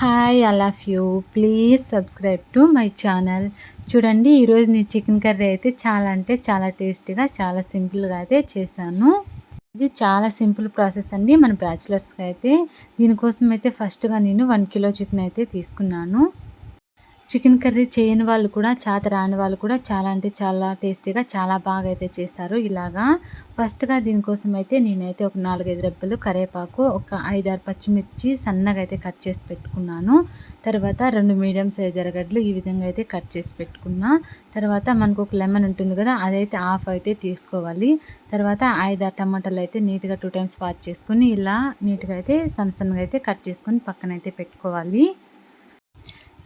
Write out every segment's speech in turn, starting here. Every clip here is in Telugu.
Hi I love you please subscribe to my channel చూడండి ఈరోజు నేను చికెన్ కర్రీ అయితే చాలా అంటే చాలా టేస్టీగా చాలా సింపుల్గా అయితే చేశాను. ఇది చాలా సింపుల్ ప్రాసెస్ అండి మన బ్యాచిలర్స్కి అయితే. దీనికోసం అయితే ఫస్ట్గా నేను వన్ కిలో చికెన్ అయితే తీసుకున్నాను. చికెన్ కర్రీ చేయని వాళ్ళు కూడా చేత రాని వాళ్ళు కూడా చాలా అంటే చాలా టేస్టీగా చాలా బాగా అయితే చేస్తారు. ఇలాగా ఫస్ట్గా దీనికోసం అయితే నేనైతే ఒక నాలుగైదు రెబ్బలు కరివేపాకు ఒక ఐదారు పచ్చిమిర్చి సన్నగా అయితే కట్ చేసి పెట్టుకున్నాను. తర్వాత రెండు మీడియం సైజ్ ఎరగడ్లు ఈ విధంగా అయితే కట్ చేసి పెట్టుకున్నా. తర్వాత మనకు ఒక లెమన్ ఉంటుంది కదా అదైతే ఆఫ్ అయితే తీసుకోవాలి. తర్వాత ఐదారు టమాటాలు అయితే నీట్గా టూ టైమ్స్ వాష్ చేసుకుని ఇలా నీట్గా అయితే సన్న సన్నగా అయితే కట్ చేసుకొని పక్కన అయితే పెట్టుకోవాలి.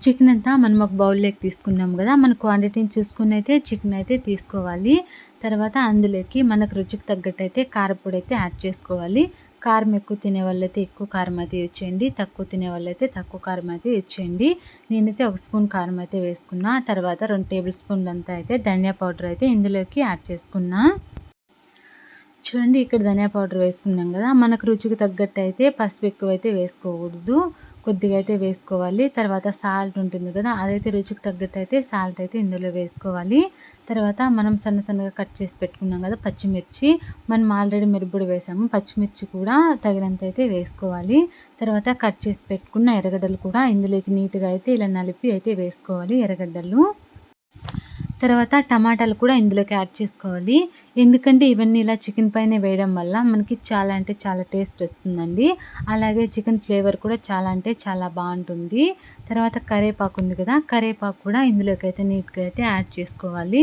చికెన్ అంతా మనం ఒక బౌల్లోకి తీసుకున్నాం కదా మన క్వాంటిటీని చూసుకుని అయితే చికెన్ అయితే తీసుకోవాలి. తర్వాత అందులోకి మనకు రుచికి తగ్గట్టు అయితే కారపొడి అయితే యాడ్ చేసుకోవాలి. కారం ఎక్కువ తినే వాళ్ళైతే ఎక్కువ కారం అయితే యూజ్ చేయండి. తక్కువ తినే వాళ్ళైతే తక్కువ కారం అయితే యూజ్ చేయండి. నేనైతే ఒక స్పూన్ కారం అయితే వేసుకున్నా. తర్వాత రెండు టేబుల్ స్పూన్లు అంతా అయితే ధనియా పౌడర్ అయితే ఇందులోకి యాడ్ చేసుకున్నా. చూడండి ఇక్కడ ధనియా పౌడర్ వేసుకున్నాం కదా మనకు రుచికి తగ్గట్టు అయితే పసుపు ఎక్కువ అయితే వేసుకోకూడదు. కొద్దిగా అయితే వేసుకోవాలి. తర్వాత సాల్ట్ ఉంటుంది కదా అదైతే రుచికి తగ్గట్టు అయితే సాల్ట్ అయితే ఇందులో వేసుకోవాలి. తర్వాత మనం సన్న సన్నగా కట్ చేసి పెట్టుకున్నాం కదా పచ్చిమిర్చి మనం ఆల్రెడీ మిరపొడి వేసాము పచ్చిమిర్చి కూడా తగినంత అయితే వేసుకోవాలి. తర్వాత కట్ చేసి పెట్టుకున్న ఎర్రగడ్డలు కూడా ఇందులోకి నీట్గా అయితే ఇలా నలిపి అయితే వేసుకోవాలి ఎర్రగడ్డలు. తర్వాత టమాటాలు కూడా ఇందులోకి యాడ్ చేసుకోవాలి. ఎందుకంటే ఇవన్నీ ఇలా చికెన్ పైన వేయడం వల్ల మనకి చాలా అంటే చాలా టేస్ట్ వస్తుందండి. అలాగే చికెన్ ఫ్లేవర్ కూడా చాలా అంటే చాలా బాగుంటుంది. తర్వాత కరేపాకు ఉంది కదా కరేపాకు కూడా ఇందులోకి అయితే నీట్గా అయితే యాడ్ చేసుకోవాలి.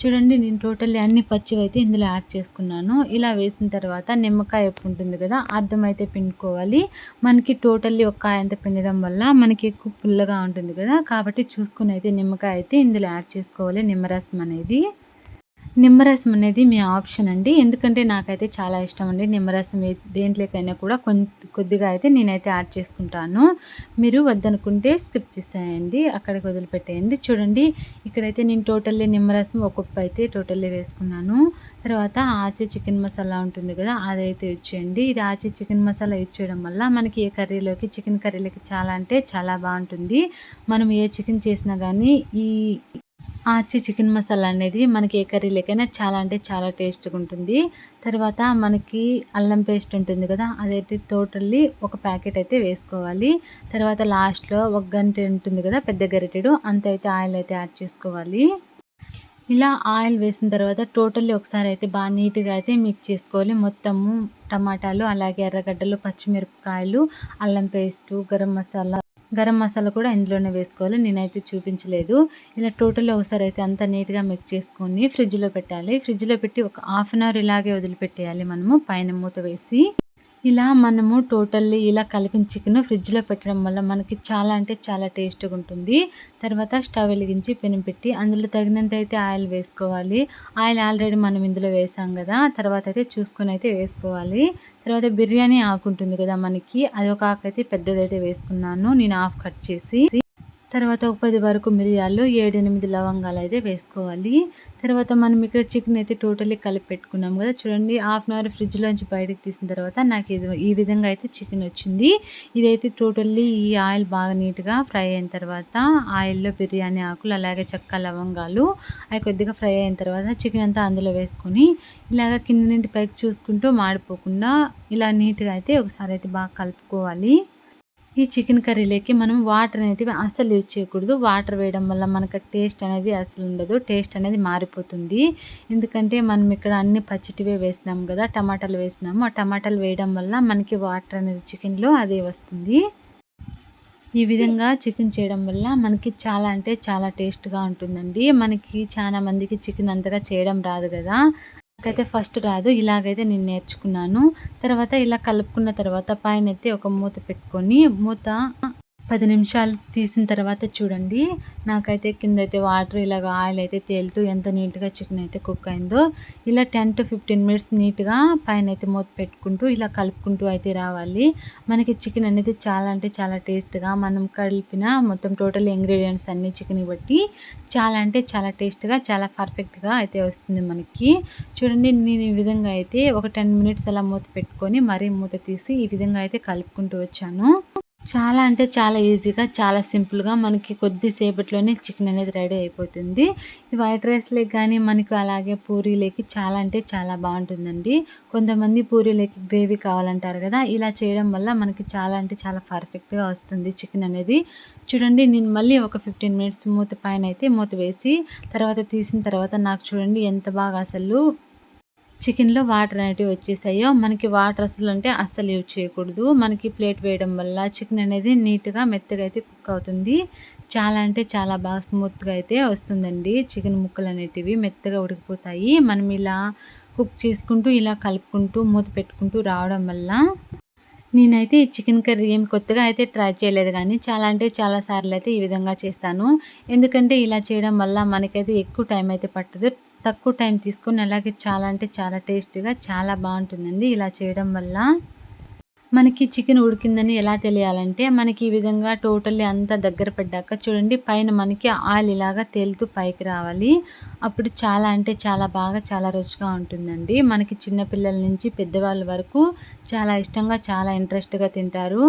చూడండి నేను టోటల్లీ అన్ని పచ్చివి అయితే ఇందులో యాడ్ చేసుకున్నాను. ఇలా వేసిన తర్వాత నిమ్మకాయ ఎప్పు ఉంటుంది కదా అద్దం అయితే పిండుకోవాలి. మనకి టోటల్లీ ఒక కాయ అంత పిండడం వల్ల మనకి ఎక్కువ పుల్లగా ఉంటుంది కదా కాబట్టి చూసుకుని అయితే నిమ్మకాయ అయితే ఇందులో యాడ్ చేసుకోవాలి నిమ్మరసం అనేది. నిమ్మరసం అనేది మీ ఆప్షన్ అండి. ఎందుకంటే నాకైతే చాలా ఇష్టం అండి నిమ్మరసం. దేంట్లోకైనా కూడా కొద్దిగా అయితే నేనైతే యాడ్ చేసుకుంటాను. మీరు వద్దనుకుంటే స్కిప్ చేసేయండి అక్కడికి వదిలిపెట్టేయండి. చూడండి ఇక్కడైతే నేను టోటల్లీ నిమ్మరసం ఒక్కొక్క అయితే టోటల్లీ వేసుకున్నాను. తర్వాత ఆచి చికెన్ మసాలా ఉంటుంది కదా అదైతే ఇచ్చేయండి ఇది ఆచి చికెన్ మసాలా ఇచ్చేయడం వల్ల మనకి ఏ కర్రీలోకి చికెన్ కర్రీలోకి చాలా అంటే చాలా బాగుంటుంది. మనం ఏ చికెన్ చేసినా కానీ ఈ ఆచి చికెన్ మసాలా అనేది మనకి ఏ కర్రీలకైనా చాలా అంటే చాలా టేస్ట్గా ఉంటుంది. తర్వాత మనకి అల్లం పేస్ట్ ఉంటుంది కదా అదైతే టోటల్లీ ఒక ప్యాకెట్ అయితే వేసుకోవాలి. తర్వాత లాస్ట్లో ఒక గంట ఉంటుంది కదా పెద్ద గరిటెడు అంత అయితే ఆయిల్ అయితే యాడ్ చేసుకోవాలి. ఇలా ఆయిల్ వేసిన తర్వాత టోటల్లీ ఒకసారి అయితే బాగా నీట్గా అయితే మిక్స్ చేసుకోవాలి. మొత్తము టమాటాలు అలాగే ఎర్రగడ్డలు పచ్చిమిరపకాయలు అల్లం పేస్టు గరం మసాలా గరం మసాలా కూడా ఇందులోనే వేసుకోవాలి. నేనైతే చూపించలేదు. ఇలా టోటల్ ఒకసారి అయితే అంత నీట్గా మిక్స్ చేసుకొని ఫ్రిడ్జ్లో పెట్టాలి. ఫ్రిడ్జ్లో పెట్టి ఒక హాఫ్ అన్ అవర్ ఇలాగే వదిలిపెట్టేయాలి మనము పైన మూత వేసి. ఇలా మనము టోటల్లీ ఇలా కలిపిన చికెన్ ఫ్రిడ్జ్లో పెట్టడం వల్ల మనకి చాలా అంటే చాలా టేస్ట్గా ఉంటుంది. తర్వాత స్టవ్ వెలిగించి పెనం పెట్టి అందులో తగినంత అయితే ఆయిల్ వేసుకోవాలి. ఆయిల్ ఆల్రెడీ మనం ఇందులో వేసాం కదా తర్వాత అయితే చూసుకొని అయితే వేసుకోవాలి. తర్వాత బిర్యానీ ఆకు ఉంటుంది కదా మనకి అది ఒక ఆకు అయితే పెద్దదైతే వేసుకున్నాను. నేను హాఫ్ కట్ చేసి తర్వాత ఒక పది వరకు మిరియాలు ఏడెనిమిది లవంగాలు అయితే వేసుకోవాలి. తర్వాత మనం ఇక్కడ చికెన్ అయితే టోటలీ కలిపి పెట్టుకున్నాం కదా. చూడండి హాఫ్ అన్ అవర్ ఫ్రిడ్జ్లోంచి బయటకు తీసిన తర్వాత నాకు ఇది ఈ విధంగా అయితే చికెన్ వచ్చింది. ఇదైతే టోటల్లీ ఈ ఆయిల్ బాగా నీట్గా ఫ్రై అయిన తర్వాత ఆయిల్లో బిర్యానీ ఆకులు అలాగే చెక్క లవంగాలు అవి కొద్దిగా ఫ్రై అయిన తర్వాత చికెన్ అంతా అందులో వేసుకొని ఇలాగ కింద నుండి పైకి చూసుకుంటూ మాడిపోకుండా ఇలా నీట్గా అయితే ఒకసారి అయితే బాగా కలుపుకోవాలి. ఈ చికెన్ కర్రీలోకి మనం వాటర్ అనేటివి అసలు యూజ్ చేయకూడదు. వాటర్ వేయడం వల్ల మనకు టేస్ట్ అనేది అసలు ఉండదు. టేస్ట్ అనేది మారిపోతుంది. ఎందుకంటే మనం ఇక్కడ అన్ని పచ్చిటివే వేసినాం కదా టమాటాలు వేసినాము. ఆ టమాటాలు వేయడం వల్ల మనకి వాటర్ అనేది చికెన్లో అదే వస్తుంది. ఈ విధంగా చికెన్ చేయడం వల్ల మనకి చాలా అంటే చాలా టేస్ట్గా ఉంటుందండి. మనకి చాలా మందికి చికెన్ అంతగా చేయడం రాదు కదా. నాకైతే ఫస్ట్ రాదు ఇలాగైతే నేను నేర్చుకున్నాను. తర్వాత ఇలా కలుపుకున్న తర్వాత పైన అయితే ఒక మూత పెట్టుకొని మూత పది నిమిషాలు తీసిన తర్వాత చూడండి. నాకైతే కింద అయితే వాటర్ ఇలాగ ఆయిల్ అయితే తేలుతూ ఎంత నీట్గా చికెన్ అయితే కుక్ అయిందో. ఇలా టెన్ టు ఫిఫ్టీన్ మినిట్స్ నీట్గా పైన అయితే మూత పెట్టుకుంటూ ఇలా కలుపుకుంటూ అయితే రావాలి. మనకి చికెన్ అనేది చాలా అంటే చాలా టేస్ట్గా మనం కలిపిన మొత్తం టోటల్ ఇంగ్రీడియంట్స్ అన్ని చికెన్ బట్టి చాలా అంటే చాలా టేస్ట్గా చాలా పర్ఫెక్ట్గా అయితే వస్తుంది మనకి. చూడండి నేను ఈ విధంగా అయితే ఒక టెన్ మినిట్స్ అలా మూత పెట్టుకొని మరీ మూత తీసి ఈ విధంగా అయితే కలుపుకుంటూ వచ్చాను. చాలా అంటే చాలా ఈజీగా చాలా సింపుల్గా మనకి కొద్దిసేపట్లోనే చికెన్ అనేది రెడీ అయిపోతుంది. ఇది వైట్ రైస్లోకి కానీ మనకు అలాగే పూరీలోకి చాలా అంటే చాలా బాగుంటుందండి. కొంతమంది పూరీలోకి గ్రేవీ కావాలంటారు కదా ఇలా చేయడం వల్ల మనకి చాలా అంటే చాలా పర్ఫెక్ట్గా వస్తుంది చికెన్ అనేది. చూడండి నేను మళ్ళీ ఒక ఫిఫ్టీన్ మినిట్స్ మూత పైన అయితే మూత వేసి తర్వాత తీసిన తర్వాత నాకు చూడండి ఎంత బాగా అసలు చికెన్లో వాటర్ అనేటివి వచ్చేసాయో మనకి వాటర్ అసలు అంటే అస్సలు యూజ్ చేయకూడదు. మనకి ప్లేట్ వేయడం వల్ల చికెన్ అనేది నీట్గా మెత్తగా అయితే కుక్ అవుతుంది. చాలా అంటే చాలా బాగా స్మూత్గా అయితే వస్తుందండి. చికెన్ ముక్కలు అనేటివి మెత్తగా ఉడికిపోతాయి. మనం ఇలా కుక్ చేసుకుంటూ ఇలా కలుపుకుంటూ మూత పెట్టుకుంటూ రావడం వల్ల నేనైతే ఈ చికెన్ కర్రీ ఏం కొత్తగా అయితే ట్రై చేయలేదు కానీ చాలా అంటే చాలా సార్లు అయితే ఈ విధంగా చేస్తాను. ఎందుకంటే ఇలా చేయడం వల్ల మనకైతే ఎక్కువ టైం అయితే పట్టదు. తక్కువ టైం తీసుకొని అలాగే చాలా అంటే చాలా టేస్టీగా చాలా బాగుంటుందండి. ఇలా చేయడం వల్ల మనకి చికెన్ ఉడికిందని ఎలా తెలియాలంటే మనకి ఈ విధంగా టోటల్లీ అంతా దగ్గర పడ్డాక చూడండి పైన మనకి ఆయిల్ ఇలాగా తేలుతూ పైకి రావాలి. అప్పుడు చాలా అంటే చాలా బాగా చాలా రుచిగా ఉంటుందండి. మనకి చిన్నపిల్లల నుంచి పెద్దవాళ్ళ వరకు చాలా ఇష్టంగా చాలా ఇంట్రెస్ట్గా తింటారు.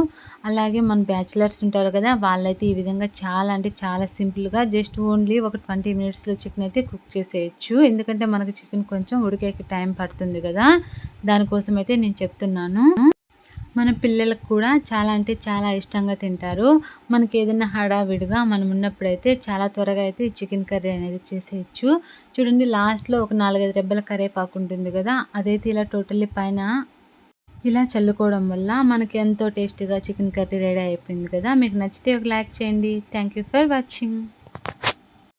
అలాగే మన బ్యాచిలర్స్ ఉంటారు కదా వాళ్ళైతే ఈ విధంగా చాలా అంటే చాలా సింపుల్గా జస్ట్ ఓన్లీ ఒక ట్వంటీ మినిట్స్లో చికెన్ అయితే కుక్ చేసేయచ్చు. ఎందుకంటే మనకి చికెన్ కొంచెం ఉడికేకి టైం పడుతుంది కదా దానికోసం అయితే నేను చెప్తున్నాను. మన పిల్లలకు కూడా చాలా అంటే చాలా ఇష్టంగా తింటారు. మనకి ఏదైనా హడావిడిగా మనం ఉన్నప్పుడైతే చాలా త్వరగా అయితే చికెన్ కర్రీ అనేది చేసేయచ్చు. చూడండి లాస్ట్లో ఒక నాలుగైదు రెబ్బల కరేపాకు ఉంటుంది కదా అదైతే ఇలా టోటల్లీ పైన ఇలా చల్లుకోవడం వల్ల మనకి ఎంతో టేస్టీగా చికెన్ కర్రీ రెడీ అయిపోయింది కదా. మీకు నచ్చితే ఒక లైక్ చేయండి. Thank you for watching.